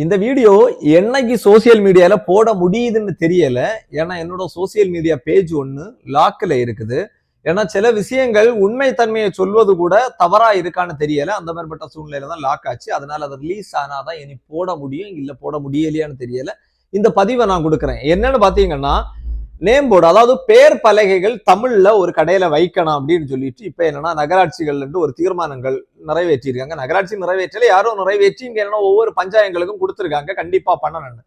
இந்த வீடியோ என்னைக்கு சோசியல் மீடியாவில் போட முடியுதுன்னு தெரியல. ஏன்னா என்னோட சோசியல் மீடியா பேஜ் ஒன்று லாக்கில் இருக்குது. ஏன்னா சில விஷயங்கள் உண்மை தன்மையை சொல்வது கூட தவறாக இருக்கான்னு தெரியல. அந்த மாதிரிப்பட்ட சூழ்நிலையில தான் லாக் ஆச்சு. அதனால அது ரிலீஸ் ஆனால் தான் இனி போட முடியும் இல்லை போட முடியலையான்னு தெரியல. இந்த பதிவை நான் கொடுக்குறேன். என்னன்னு பார்த்தீங்கன்னா நேம் போர்டு அதாவது பேர் பலகைகள் தமிழ்ல ஒரு கடையில வைக்கணும் அப்படின்னு சொல்லிட்டு இப்ப என்னன்னா நகராட்சிகள் ஒரு தீர்மானங்கள் நிறைவேற்றியிருக்காங்க. நகராட்சி நிறைவேற்றல யாரும் நிறைவேற்றி இங்க என்னன்னா ஒவ்வொரு பஞ்சாயங்களுக்கும் கொடுத்துருக்காங்க. கண்டிப்பா பண்ணணும்னு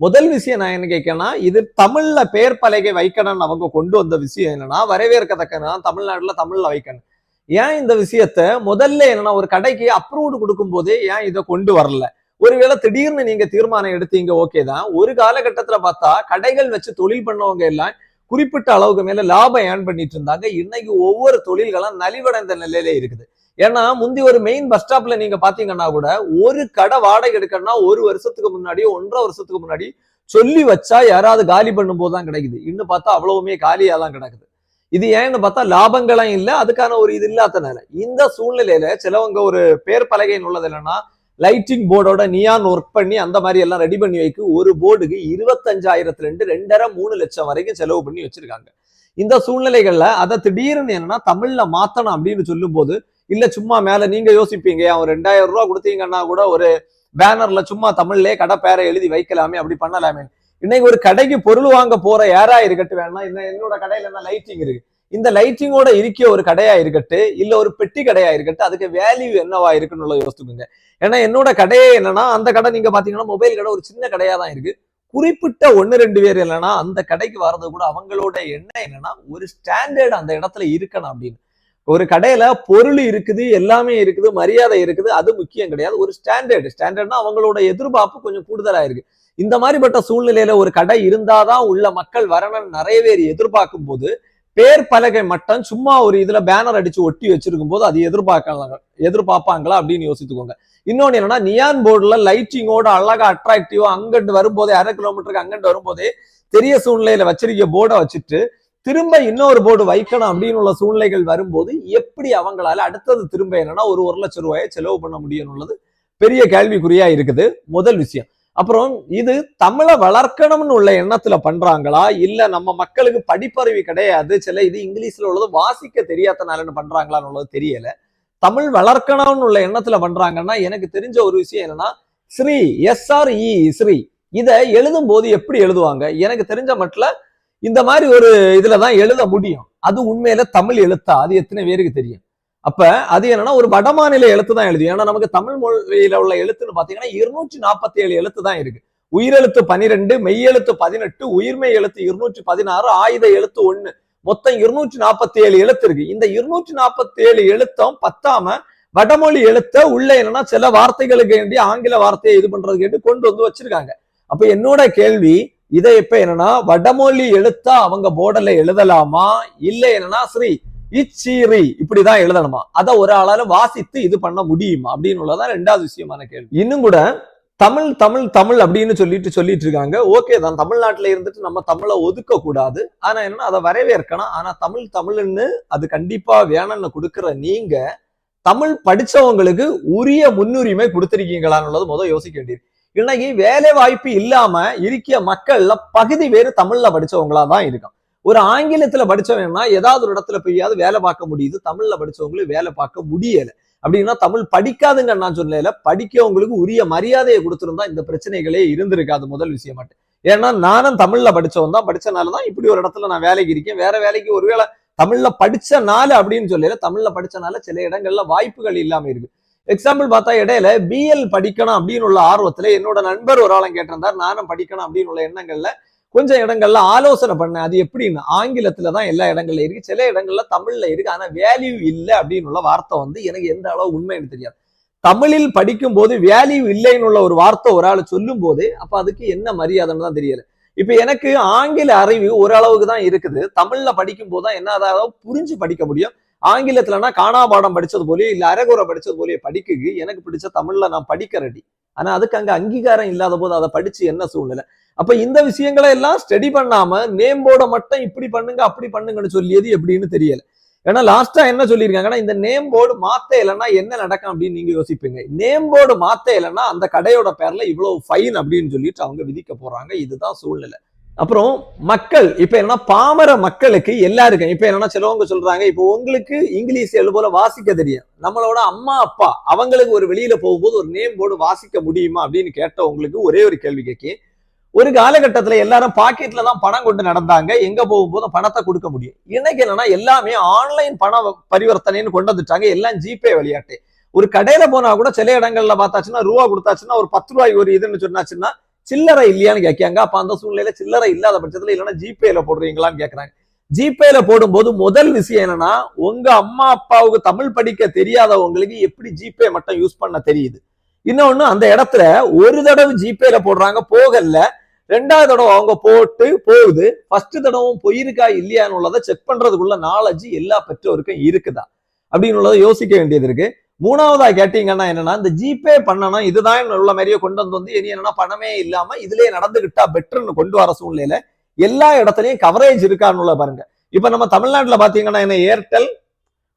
முதல் விஷயம் நான் என்ன கேட்கேன்னா இது தமிழ்ல பேர் பலகை வைக்கணும்னு அவங்க கொண்டு வந்த விஷயம் என்னன்னா வரவேற்கத்தக்கதான் தமிழ்நாட்டுல தமிழ்ல வைக்கணும். ஏன் இந்த விஷயத்த? முதல்ல என்னன்னா ஒரு கடைக்கு அப்ரூவ்டு கொடுக்கும் போதே ஏன் இதை கொண்டு வரல? ஒருவேளை திடீர்னு நீங்க தீர்மானம் எடுத்தீங்க ஓகே தான். ஒரு காலகட்டத்துல பார்த்தா கடைகள் வச்சு தொழில் பண்ணவங்க எல்லாம் குறிப்பிட்ட அளவுக்கு மேல லாபம் ஏர்ன் பண்ணிட்டு இருந்தாங்க. இன்னைக்கு ஒவ்வொரு தொழில்களும் நலிவடைந்த நிலையில இருக்குது. ஏன்னா முந்தி ஒரு மெயின் பஸ் ஸ்டாப்ல நீங்க பாத்தீங்கன்னா கூட ஒரு கடை வாடகை எடுக்கணும்னா ஒரு வருஷத்துக்கு முன்னாடி ஒன்றரை வருஷத்துக்கு முன்னாடி சொல்லி வச்சா யாராவது காலி பண்ணும் போதுதான் கிடைக்குது. இன்னும் பார்த்தா அவ்வளவுமே காலியா தான் கிடக்குது. இது ஏன்னு பார்த்தா லாபங்களும் இல்லை அதுக்கான ஒரு இது இல்லாதனால. இந்த சூழ்நிலையில சிலவங்க ஒரு பேர் பலகைன்னு உள்ளது என்னன்னா லைட்டிங் போர்டோட நியான் ஒர்க் பண்ணி அந்த மாதிரி எல்லாம் ரெடி பண்ணி வைக்கு ஒரு போர்டுக்கு இருபத்தஞ்சாயிரத்துல இருந்து ரெண்டரை மூணு லட்சம் வரைக்கும் செலவு பண்ணி வச்சிருக்காங்க. இந்த சூழ்நிலைகள்ல அதை திடீர்னு என்னன்னா தமிழ்ல மாத்தணும் அப்படின்னு சொல்லும் போது இல்ல சும்மா மேல நீங்க யோசிப்பீங்க. அவன் ரெண்டாயிரம் ரூபா கொடுத்தீங்கன்னா கூட ஒரு பேனர்ல சும்மா தமிழ்லயே கடை பேரை எழுதி வைக்கலாமே அப்படி பண்ணலாமே. இன்னைக்கு ஒரு கடைக்கு பொருள் வாங்க போற யாரா இருக்கட்டும் வேணா என்னோட கடையில என்ன லைட்டிங் இருக்கு? இந்த லைட்டிங்கோட இருக்கிய ஒரு கடையா இருக்கட்டு இல்ல ஒரு பெட்டி கடையா இருக்கட்டு அதுக்கு வேல்யூ என்னவா இருக்குன்னு யோசிச்சுக்கோங்க ஏன்னா என்னோட கடையே என்னன்னா அந்த கடை நீங்க பாத்தீங்கன்னா மொபைல் கடை ஒரு சின்ன கடையா தான் இருக்கு. குறிப்பிட்ட ஒன்னு ரெண்டு பேர் இல்லைன்னா அந்த கடைக்கு வர்றது கூட அவங்களோட எண்ணம் என்னன்னா ஒரு ஸ்டாண்டர்ட் அந்த இடத்துல இருக்கணும் அப்படின்னு. ஒரு கடையில பொருள் இருக்குது எல்லாமே இருக்குது மரியாதை இருக்குது அது முக்கியம் கிடையாது. ஒரு ஸ்டாண்டர்ட் ஸ்டாண்டர்ட்னா அவங்களோட எதிர்பார்ப்பு கொஞ்சம் கூடுதலா இருக்கு. இந்த மாதிரிப்பட்ட சூழ்நிலையில ஒரு கடை இருந்தாதான் உள்ள மக்கள் வரணும்னு நிறைய பேர் எதிர்பார்க்கும் போது பேர் பலகை மட்டும் சும்மா ஒரு இதுல பேனர் அடிச்சு ஒட்டி வச்சிருக்கும் போது அது எதிர்பார்க்கலாம் எதிர்பார்ப்பாங்களா அப்படின்னு யோசித்துக்கோங்க. இன்னொன்னு என்னன்னா நியான் போர்டுல லைட்டிங்கோட அழகா அட்ராக்டிவா அங்கிட்டு வரும்போதே அரை கிலோமீட்டருக்கு அங்கிட்டு வரும்போதே தெரிய சூழ்நிலையில வச்சிருக்க போர்டை வச்சுட்டு திரும்ப இன்னொரு போர்டு வைக்கணும் அப்படின்னு உள்ள சூழ்நிலைகள் வரும்போது எப்படி அவங்களால அடுத்தது திரும்ப என்னன்னா ஒரு ஒரு லட்சம் ரூபாயை செலவு பண்ண முடியும்னுள்ளது பெரிய கேள்விக்குறியா இருக்குது. முதல் விஷயம். அப்புறம் இது தமிழை வளர்க்கணும்னு உள்ள எண்ணத்துல பண்றாங்களா? இல்ல நம்ம மக்களுக்கு படிப்பறிவு கிடையாது. சில இது இங்கிலீஷ்ல உள்ளது வாசிக்க தெரியாதனாலன்னு பண்றாங்களான்னு உள்ளது தெரியல. தமிழ் வளர்க்கணும்னு உள்ள எண்ணத்துல பண்றாங்கன்னா எனக்கு தெரிஞ்ச ஒரு விஷயம் என்னன்னா ஸ்ரீ எஸ்ஆர் இ ஸ்ரீ. இதை எழுதும் போது எப்படி எழுதுவாங்க? எனக்கு தெரிஞ்ச மட்டில் இந்த மாதிரி ஒரு இதுலதான் எழுத முடியும். அது உண்மையில தமிழ் எழுத்தா? அது எத்தனை பேருக்கு தெரியும்? அப்ப அது என்னன்னா ஒரு வடமாநில எழுத்து தான் எழுது ஏன்னா நமக்கு தமிழ் மொழியில உள்ள எழுத்துன்னு பாத்தீங்கன்னா இருநூற்றி நாற்பத்தி ஏழு எழுத்து தான் இருக்கு. உயிரெழுத்து பனிரெண்டு மெய்யெழுத்து பதினெட்டு உயிர்மை எழுத்து இருநூற்றி பதினாறு ஆயுத எழுத்து ஒண்ணு. மொத்தம் இருநூற்றி நாற்பத்தி ஏழு எழுத்து இருக்கு. இந்த இருநூற்றி நாற்பத்தி ஏழு எழுத்தம் பத்தாம வடமொழி எழுத்த உள்ள என்னன்னா சில வார்த்தைகளுக்கு வேண்டி ஆங்கில வார்த்தையை இது பண்றதுக்கு வேண்டி கொண்டு வந்து வச்சிருக்காங்க. அப்ப என்னோட கேள்வி இதை இப்ப என்னன்னா வடமொழி எழுத்தா அவங்க போர்டில் எழுதலாமா? இல்லை என்னன்னா ஸ்ரீ இச்சீரி இப்படிதான் எழுதணுமா? அதை ஒரு ஆளால வாசித்து இது பண்ண முடியுமா? அப்படின்னு உள்ளதான் ரெண்டாவது விஷயமான கேள்வி. இன்னும் கூட தமிழ் தமிழ் தமிழ் அப்படின்னு சொல்லிட்டு சொல்லிட்டு இருக்காங்க. ஓகே தான் தமிழ்நாட்டில் இருந்துட்டு நம்ம தமிழை ஒதுக்க கூடாது ஆனா என்னன்னா அதை வரவேற்கணும். ஆனா தமிழ் தமிழ்னு அது கண்டிப்பா வேணும்னு கொடுக்குற நீங்க தமிழ் படிச்சவங்களுக்கு உரிய முன்னுரிமை கொடுத்துருக்கீங்களான்னு முதல் யோசிக்க வேண்டியது. இன்னைக்கு வேலை வாய்ப்பு இல்லாம இருக்கிய மக்கள்ல பகுதி பேர் தமிழ்ல படிச்சவங்களா தான் இருக்கும் ஒரு ஆங்கிலத்துல படிச்சவன்னா ஏதாவது ஒரு இடத்துல போயாவது வேலை பார்க்க முடியுது. தமிழ்ல படிச்சவங்களுக்கு வேலை பார்க்க முடியல. அப்படின்னா தமிழ் படிக்காதுங்க நான் சொல்லல. படிக்கவங்களுக்கு உரிய மரியாதையை கொடுத்துருந்தா இந்த பிரச்சனைகளே இருந்திருக்காது. முதல் விஷயம் மட்டும். ஏன்னா நானும் தமிழ்ல படிச்சவன் தான். படிச்சனாலதான் இப்படி ஒரு இடத்துல நான் வேலைக்கு இருக்கேன். வேற வேலைக்கு ஒருவேளை தமிழ்ல படிச்சனால அப்படின்னு சொல்லல. தமிழ்ல படிச்சனால சில இடங்கள்ல வாய்ப்புகள் இல்லாம இருக்கு. எக்ஸாம்பிள் பார்த்தா இடையில பிஎல் படிக்கணும் அப்படின்னு உள்ள ஆர்வத்துல என்னோட நண்பர் ஒரு ஆளும் கேட்டிருந்தார். நானும் படிக்கணும் அப்படின்னு உள்ள எண்ணங்கள்ல கொஞ்சம் இடங்கள்ல ஆலோசனை பண்ணேன். அது எப்படின்னு ஆங்கிலத்துல தான் எல்லா இடங்கள்ல இருக்கு. சில இடங்கள்ல தமிழ்ல இருக்கு. ஆனா வேல்யூ இல்லை அப்படின்னு உள்ள வார்த்தை வந்து எனக்கு எந்த அளவு உண்மைன்னு தெரியாது. தமிழில் படிக்கும் போது வேல்யூ இல்லைன்னு உள்ள ஒரு வார்த்தை ஒரு ஆள் சொல்லும் போது அப்ப அதுக்கு என்ன மரியாதைன்னு தான் தெரியல. இப்ப எனக்கு ஆங்கில அறிவு ஓரளவுக்கு தான் இருக்குது. தமிழ்ல படிக்கும் போது தான் என்ன அதாவது புரிஞ்சு படிக்க முடியும். ஆங்கிலத்துலனா காணாபாடம் படிச்சது போலயே இல்ல அரைகுறை படிச்சது போலயே படிக்குது. எனக்கு பிடிச்ச தமிழ்ல நான் படிக்க ரெடி ஆனா அதுக்கு அங்க அங்கீகாரம் இல்லாத போது அதை படிச்சு என்ன சூழ்நிலை? அப்ப இந்த விஷயங்களை எல்லாம் ஸ்டடி பண்ணாம நேம் போர்டை மட்டும் இப்படி பண்ணுங்க அப்படி பண்ணுங்கன்னு சொல்லியது எப்படின்னு தெரியல. ஏன்னா லாஸ்டா என்ன சொல்லியிருக்காங்கன்னா இந்த நேம் போர்டு மாத்த இல்லைன்னா என்ன நடக்கும் அப்படின்னு நீங்க யோசிப்பீங்க. நேம் போர்டு மாத்த இல்லைன்னா அந்த கடையோட பேர்ல இவ்வளவு ஃபைன் அப்படின்னு சொல்லிட்டு அவங்க விதிக்க போறாங்க. இதுதான் சூழ்நிலை. அப்புறம் மக்கள் இப்ப என்னன்னா பாமர மக்களுக்கு எல்லாருக்கும் இப்ப என்னன்னா சிலவங்க சொல்றாங்க இப்போ உங்களுக்கு இங்கிலீஷ் எழு போல வாசிக்க தெரியும். நம்மளோட அம்மா அப்பா அவங்களுக்கு ஒரு வெளியில போகும்போது ஒரு நேம் போர்டு வாசிக்க முடியுமா அப்படின்னு கேட்டவங்களுக்கு ஒரே ஒரு கேள்வி கேட்கேன் ஒரு காலகட்டத்தில் எல்லாரும் பாக்கெட்ல தான் பணம் கொண்டு நடந்தாங்க. எங்க போகும்போது பணத்தை கொடுக்க முடியும். இன்னைக்கு என்னன்னா எல்லாமே ஆன்லைன் பண பரிவர்த்தனைன்னு கொண்டு வந்துட்டாங்க. எல்லாம் ஜிபே விளையாட்டு ஒரு கடையில போனா கூட சில இடங்கள்ல பார்த்தாச்சுன்னா ரூபா கொடுத்தாச்சுன்னா ஒரு பத்து ரூபாய் ஒரு இதுன்னு சொன்னாச்சுன்னா சில்லறை இல்லையான்னு கேட்காங்க. அப்ப அந்த சூழ்நிலையில சில்லறை இல்லாத பட்சத்துல இல்லைன்னா ஜிபேல போடுறீங்களான்னு கேட்குறாங்க. ஜிபேல போடும்போது முதல் விஷயம் என்னன்னா உங்க அம்மா அப்பாவுக்கு தமிழ் படிக்க தெரியாதவங்களுக்கு எப்படி ஜிபே மட்டும் யூஸ் பண்ண தெரியுது? இன்னொன்னு அந்த இடத்துல ஒரு தடவை ஜிபேல போடுறாங்க போகல. ரெண்டாவது தடவை அவங்க போட்டு போகுது. ஃபர்ஸ்ட் தடவும் போயிருக்கா இல்லையான்னு உள்ளதை செக் பண்றதுக்குள்ள நாலேஜ் எல்லா பெற்றோருக்கும் இருக்குதா? அப்படின்னு உள்ளதை யோசிக்க வேண்டியது இருக்கு. மூணாவதா கேட்டீங்கன்னா என்னன்னா இந்த ஜிபே பண்ணணும் இதுதான் உள்ள மாதிரியே கொண்டு வந்து வந்து இனி என்னன்னா பணமே இல்லாம இதுலயே நடந்துகிட்டா பெட்டர்னு கொண்டு வர சூழ்நிலையில எல்லா இடத்துலயும் கவரேஜ் இருக்கான்னு பாருங்க. இப்ப நம்ம தமிழ்நாட்டில் பாத்தீங்கன்னா என்ன ஏர்டெல்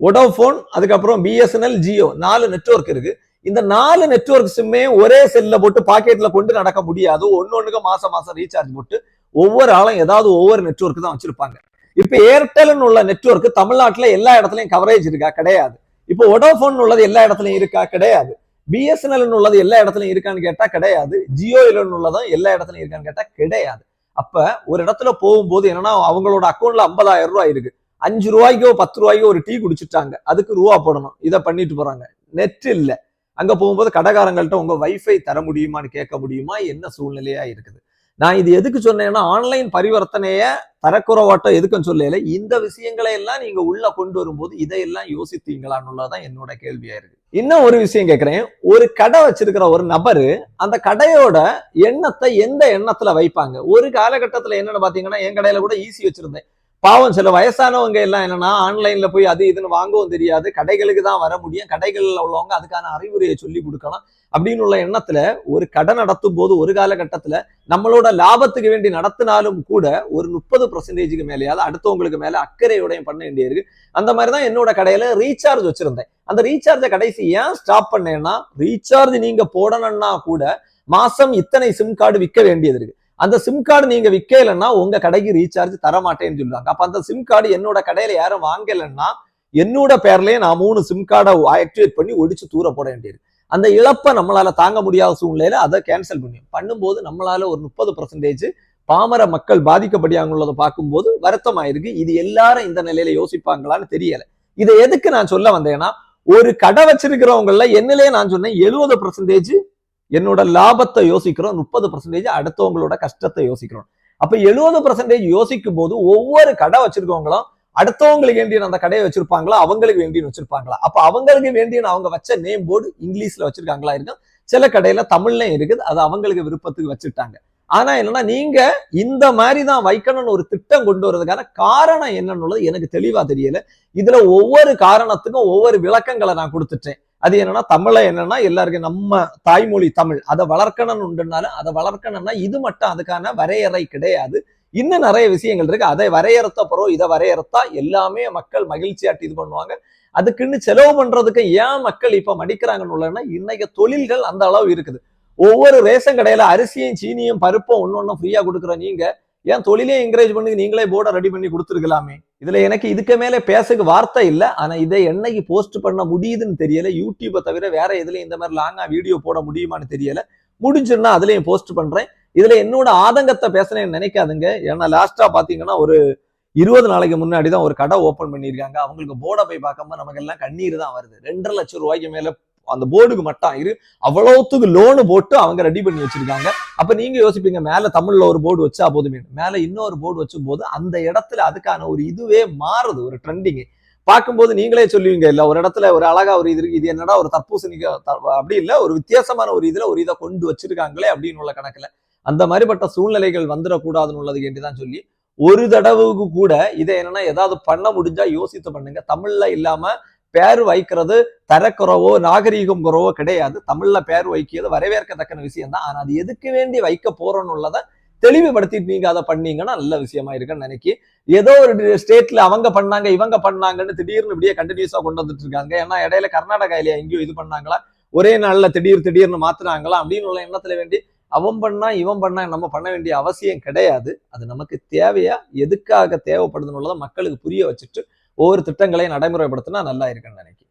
ஒடோஃபோன் அதுக்கப்புறம் பிஎஸ்என்எல் ஜியோ நாலு நெட்வொர்க் இருக்கு. இந்த நாலு நெட்வொர்க் சிம்மே ஒரே செல்ல போட்டு பாக்கெட்ல கொண்டு நடக்க முடியாது. ஒன்னொன்னுக்கு மாசம் மாசம் ரீசார்ஜ் போட்டு ஒவ்வொரு ஆளும் ஏதாவது ஒவ்வொரு நெட்ஒர்க் தான் வச்சிருப்பாங்க. இப்ப ஏர்டெல்னு உள்ள நெட்ஒர்க் தமிழ்நாட்டுல எல்லா இடத்துலயும் கவரேஜ் இருக்கா? கிடையாது. இப்போ ஒடோஃபோன் உள்ளது எல்லா இடத்துலயும் இருக்கா? கிடையாது. பிஎஸ்என்எல் உள்ளது எல்லா இடத்துலயும் இருக்கான்னு கேட்டா கிடையாது. ஜியோ உள்ளதும் எல்லா இடத்துலயும் இருக்கான்னு கேட்டா கிடையாது. அப்ப ஒரு இடத்துல போகும்போது என்னன்னா அவங்களோட அக்கௌண்ட்ல ஐம்பதாயிரம் ரூபாய் இருக்கு. அஞ்சு ரூபாய்க்கோ பத்து ரூபாய்க்கோ ஒரு டீ குடிச்சிட்டாங்க. அதுக்கு ரூபா போடணும். இதை பண்ணிட்டு போறாங்க. நெட் இல்லை. அங்கே போகும்போது கடைக்காரங்கள்ட்ட உங்கள் வைஃபை தர முடியுமான்னு கேட்க முடியுமா? என்ன சூழ்நிலையாக இருக்குது? நான் இது எதுக்கு சொன்னேன்னா ஆன்லைன் பரிவர்த்தனையை தரக்குறவாட்டம் எதுக்குன்னு சொல்லல. இந்த விஷயங்களை எல்லாம் நீங்க உள்ள கொண்டு வரும்போது இதையெல்லாம் யோசித்தீங்களான்னுள்ளதான் என்னோட கேள்வியா இருக்கு. இன்னும் ஒரு விஷயம் கேட்கிறேன். ஒரு கடை வச்சிருக்கிற ஒரு நபரு அந்த கடையோட எண்ணத்தை எந்த எண்ணத்துல வைப்பாங்க? ஒரு காலகட்டத்துல என்னன்னு பாத்தீங்கன்னா என் கடையில கூட ஈஸி வச்சிருந்தேன். பாவம் சில வயசானவங்க எல்லாம் என்னன்னா ஆன்லைன்ல போய் அது இதுன்னு வாங்கவும் தெரியாது. கடைகளுக்கு தான் வர முடியும். கடைகளில் உள்ளவங்க அதுக்கான அறிவுரையை சொல்லி கொடுக்கலாம். அப்படின்னு உள்ள எண்ணத்துல ஒரு கடை நடத்தும் போது ஒரு காலகட்டத்துல நம்மளோட லாபத்துக்கு வேண்டி நடத்தினாலும் கூட ஒரு முப்பது பர்சன்டேஜுக்கு மேலேயாவது அடுத்தவங்களுக்கு மேல அக்கறையோடையும் பண்ண வேண்டியிருக்கு. அந்த மாதிரி தான் என்னோட கடையில ரீசார்ஜ் வச்சிருந்தேன். அந்த ரீசார்ஜை கடைசி ஏன் ஸ்டாப் பண்ணேன்னா ரீசார்ஜ் நீங்க போடணும்னா கூட மாசம் இத்தனை சிம் கார்டு விற்க வேண்டியது இருக்கு. அந்த சிம் கார்டு நீங்க விற்கலைன்னா உங்க கடைக்கு ரீசார்ஜ் தர மாட்டேன்னு சொல்லுவாங்க. அப்ப அந்த சிம் கார்டு என்னோட கடையில யாரும் வாங்கலைன்னா என்னோட பேர்லயே நான் மூணு சிம் கார்டை ஆக்டிவேட் பண்ணி ஒடிச்சு தூர போட வேண்டியது. அந்த இழப்பை நம்மளால தாங்க முடியாத சூழ்நிலையில அதை கேன்சல் பண்ணி. பண்ணும்போது நம்மளால ஒரு முப்பது பர்சன்டேஜ் பாமர மக்கள் பாதிக்கப்படியாங்குள்ளதை பார்க்கும்போது வருத்தமாயிருக்கு. இது எல்லாரும் இந்த நிலையில யோசிப்பாங்களான்னு தெரியல. இதை எதுக்கு நான் சொல்ல வந்தேன்னா ஒரு கடை வச்சிருக்கிறவங்கள என்னிலே நான் சொன்னேன் எழுபது பர்சன்டேஜ் என்னோட லாபத்தை யோசிக்கிறோம் முப்பது பர்சன்டேஜ் அடுத்தவங்களோட கஷ்டத்தை யோசிக்கிறோம். அப்ப எழுபது பர்சன்டேஜ் யோசிக்கும் போது ஒவ்வொரு கடை வச்சிருக்கவங்களும் அடுத்தவங்களுக்கு வேண்டிய அந்த கடையை வச்சிருப்பாங்களா அவங்களுக்கு வேண்டியன்னு வச்சிருப்பாங்களா? அப்ப அவங்களுக்கு வேண்டியன்னு அவங்க வச்ச நேம் போர்டு இங்கிலீஷ்ல வச்சிருக்காங்களா இருக்கும் சில கடையில தமிழ்லயும் இருக்குது அது அவங்களுக்கு விருப்பத்துக்கு வச்சுட்டாங்க ஆனா என்னன்னா நீங்க இந்த மாதிரி தான் வைக்கணும்னு ஒரு திட்டம் கொண்டு வரதுக்கான காரணம் என்னன்னு எனக்கு தெளிவா தெரியல. இதுல ஒவ்வொரு காரணத்துக்கும் ஒவ்வொரு விளக்கங்களை நான் கொடுத்துட்டேன். அது என்னன்னா தமிழை என்னன்னா எல்லாருக்கும் நம்ம தாய்மொழி தமிழ். அதை வளர்க்கணும்னு உண்டுனாலும் அதை வளர்க்கணும்னா இது மட்டும் அதுக்கான வரையறை கிடையாது. இன்னும் நிறைய விஷயங்கள் இருக்கு. அதை வரையறுத்த பிறகு இதை வரையறுத்தா எல்லாமே மக்கள் மகிழ்ச்சியாட்டு இது பண்ணுவாங்க. அதுக்குன்னு செலவு பண்றதுக்கு ஏன் மக்கள் இப்ப மடிக்கிறாங்கன்னு உள்ளன்னா இன்னைக்கு தொழில்கள் அந்த அளவு இருக்குது. ஒவ்வொரு ரேஷன் கடையில அரிசியும் சீனியும் பருப்பும் ஒன்னு ஃப்ரீயா கொடுக்குற நீங்க ஏன் தொழிலே என்கரேஜ் பண்ணி நீங்களே போர்டை ரெடி பண்ணி கொடுத்துருக்கலாமே? இதுல எனக்கு இதுக்கு மேலே பேசுக்கு வார்த்தை இல்லை. ஆனா இதை என்னைக்கு போஸ்ட் பண்ண முடியுதுன்னு தெரியல. யூடியூப்பை தவிர வேற எதுலையும் இந்த மாதிரி லாங்கா வீடியோ போட முடியுமான்னு தெரியல. முடிஞ்சிருந்தா அதுலயும் போஸ்ட் பண்றேன். இதுல என்னோட ஆதங்கத்தை பேசுறேன்னு நினைக்காதுங்க. ஏன்னா லாஸ்டா பாத்தீங்கன்னா ஒரு இருபது நாளைக்கு முன்னாடி தான் ஒரு கடை ஓப்பன் பண்ணியிருக்காங்க. அவங்களுக்கு போர்டை போய் பார்க்கும்போது நமக்கு எல்லாம் கண்ணீர் தான் வருது. ரெண்டரை லட்சம் ரூபாய்க்கு மேல அந்த போர்டுக்கு மட்டும் இரு அவ்வளோத்துக்கு லோனு போட்டு அவங்க ரெடி பண்ணி வச்சிருக்காங்க. அப்ப நீங்க யோசிப்பீங்க மேல தமிழ்ல ஒரு போர்டு வச்சா போதுமே. மேல இன்னொரு போர்டு வச்சும் போது அந்த இடத்துல அதுக்கான ஒரு இதுவே மாறுது ஒரு ட்ரெண்டிங் பார்க்கும்போது நீங்களே சொல்லுவீங்க இல்ல ஒரு இடத்துல ஒரு அழகா ஒரு இது இருக்கு இது என்னடா ஒரு தர்பூசணிக்கு அப்படி இல்ல ஒரு வித்தியாசமான ஒரு இதுல ஒரு இதை கொண்டு வச்சிருக்காங்களே அப்படின்னு உள்ள கணக்குல. அந்த மாதிரிப்பட்ட சூழ்நிலைகள் வந்துடக்கூடாதுன்னு உள்ளது வேண்டிதான் சொல்லி ஒரு தடவுக்கு கூட இதை என்னன்னா ஏதாவது பண்ண முடிஞ்சா யோசித்து பண்ணுங்க. தமிழ்ல இல்லாம பேர் வைக்கிறது தரக்குறவோ நாகரீகம் குறவோ கிடையாது. தமிழ்ல பேர் வைக்கிறது வரவேற்கத்தக்க விஷயம் தான் ஆனா அது எதுக்கு வேண்டி வைக்க போறோன்னு உள்ளதை தெளிவுபடுத்திட்டு நீங்க அதை பண்ணீங்கன்னா நல்ல விஷயமா இருக்குன்னு நினைக்கி ஏதோ ஒரு ஸ்டேட்ல அவங்க பண்ணாங்க இவங்க பண்ணாங்கன்னு திடீர்னு இப்படியே கண்டினியூஸா கொண்டு வந்துட்டு இருக்காங்க. ஏன்னா இடையில கர்நாடகாயில எங்கேயோ இது பண்ணாங்களா? ஒரே நாள்ல திடீர் திடீர்னு மாத்துனாங்களா? அப்படின்னு உள்ள எண்ணத்துல வேண்டி அவன் பண்ணா இவன் பண்ணா நம்ம பண்ண வேண்டிய அவசியம் கிடையாது. அது நமக்கு தேவையா எதுக்காக தேவைப்படுதுன்னு உள்ளதை மக்களுக்கு புரிய வச்சுட்டு ஒவ்வொரு திட்டங்களையும் நடைமுறைப்படுத்தினா நல்லா இருக்குன்னு நினைக்கிறேன்.